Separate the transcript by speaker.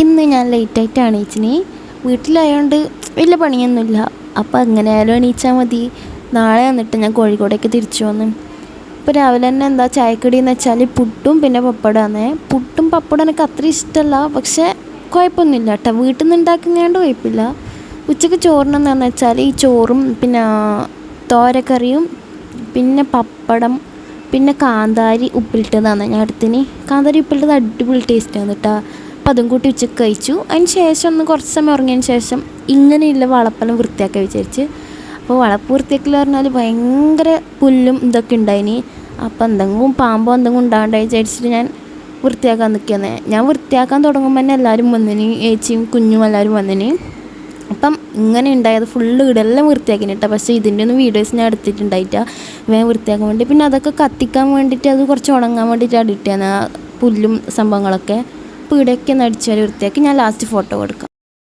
Speaker 1: ഇന്ന് ഞാൻ ലേറ്റായിട്ട് എണീച്ചിന്. വീട്ടിലായതുകൊണ്ട് വലിയ പണിയൊന്നുമില്ല. അപ്പോൾ അങ്ങനെ ആയാലും എണീച്ചാൽ മതി. നാളെ വന്നിട്ട് ഞാൻ കോഴിക്കോടേക്ക് തിരിച്ചു വന്നു ഇപ്പോൾ രാവിലെ തന്നെ എന്താ ചായക്കടി എന്ന് വെച്ചാൽ പുട്ടും പിന്നെ പപ്പടമാണ് പുട്ടും പപ്പടം എനിക്ക് അത്ര ഇഷ്ടമല്ല പക്ഷേ കുഴപ്പമൊന്നുമില്ല കേട്ടോ. വീട്ടിൽ നിന്ന് ഉണ്ടാക്കുന്നതുകൊണ്ട് കുഴപ്പമില്ല ഉച്ചയ്ക്ക് ചോറിനെന്താണെന്ന് വെച്ചാൽ ഈ ചോറും പിന്നെ തോരക്കറിയും പിന്നെ പപ്പടം പിന്നെ കാന്താരി ഉപ്പിലിട്ടതാണ് ഞാൻ അടുത്തിന് കാന്താരി ഉപ്പിലിട്ടത് അടിപൊളി ടേസ്റ്റാണ് കേട്ടോ. അപ്പം അതും കൂട്ടി ഉച്ചയ്ക്ക് കഴിച്ചു. അതിന് ശേഷം ഒന്ന് കുറച്ച് സമയം ഉറങ്ങിയതിന് ശേഷം ഇങ്ങനെയുള്ള വളപ്പെല്ലാം വൃത്തിയാക്കാൻ വിചാരിച്ച് അപ്പോൾ വളപ്പ് വൃത്തിയാക്കൽ പറഞ്ഞാൽ ഭയങ്കര പുല്ലും ഇതൊക്കെ ഉണ്ടായിനി. അപ്പോൾ എന്തെങ്കിലും പാമ്പോ എന്തെങ്കിലും ഉണ്ടാകണ്ട വിചാരിച്ചിട്ട് ഞാൻ വൃത്തിയാക്കാൻ നിൽക്കുന്നത് ഞാൻ വൃത്തിയാക്കാൻ തുടങ്ങുമ്പോൾ തന്നെ എല്ലാവരും വന്നിന്. ഏച്ചിയും കുഞ്ഞും എല്ലാവരും വന്നിന്. അപ്പം ഇങ്ങനെ ഉണ്ടായത് ഫുള്ള് ഇടെല്ലാം കേട്ടോ പക്ഷേ ഇതിന്റെ ഒന്നും വീഡിയോസ് ഞാൻ എടുത്തിട്ടുണ്ടായിട്ടാ വേഗം വൃത്തിയാക്കാൻ വേണ്ടി. പിന്നെ അതൊക്കെ കത്തിക്കാൻ വേണ്ടിയിട്ട് അത് കുറച്ച് ഉണങ്ങാൻ വേണ്ടിയിട്ടാണ് ആ പുല്ലും സംഭവങ്ങളൊക്കെ. അപ്പോൾ ഇടയ്ക്ക് അടിച്ചു വൃത്തിയാക്കി ഞാൻ ലാസ്റ്റ് ഫോട്ടോ കൊടുക്കാം